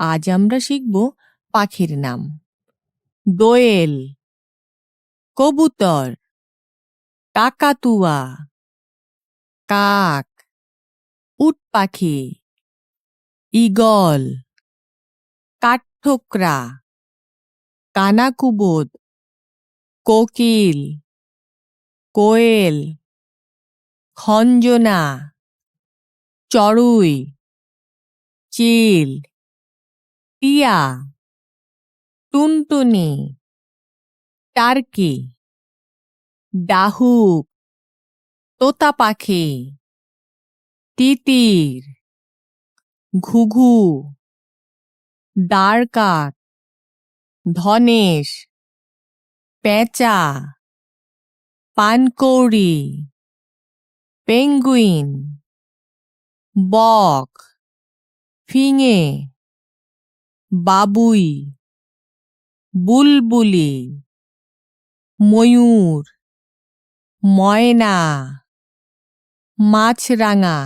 আজ আমরা শিখব পাখির নাম। দোয়েল, কবুতর, কাকাতুয়া, কাক, উট পাখি, ঈগল, কাঠঠোকরা কানাকুবোদ কোকিল, কোয়েল, খঞ্জনা, চড়ুই, চিল। টিয়া, টুনটুনি, টার্কি, ডাহুক, তোতা পাখি, তিতির, ঘুঘু দ্বারকাক ধনেশ, পেঁচা, পানকৌড়ি, পেঙ্গুইন, বক, ফিঙে বাবুই বুলবুলি ময়ূর ময়না মাছরাঙা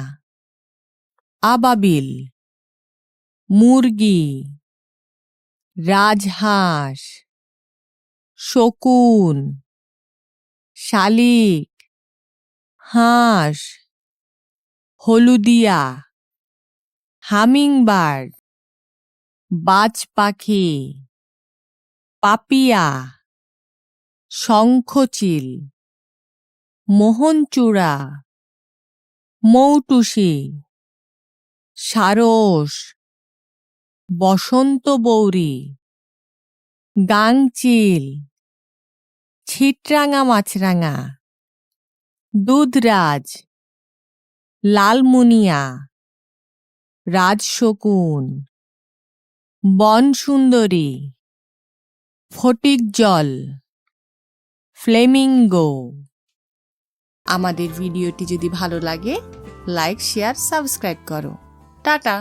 আবাবিল মুরগি রাজহাঁস শকুন শালিক হাঁস হলুদিয়া হামিংবার্ড বাজ পাখি, পাপিয়া, শঙ্খচিল, মোহনচূড়া, মৌটুসি, সারস, বসন্ত বৌরি, গাংচিল, ছিটরাঙা মাছরাঙা, দুধরাজ, লালমুনিয়া, রাজশকুন। বনসুন্দরী ফটিক জল ফ্লেমিঙ্গো। আমাদের ভিডিওটি যদি ভালো লাগে লাইক শেয়ার সাবস্ক্রাইব করো। টাটা।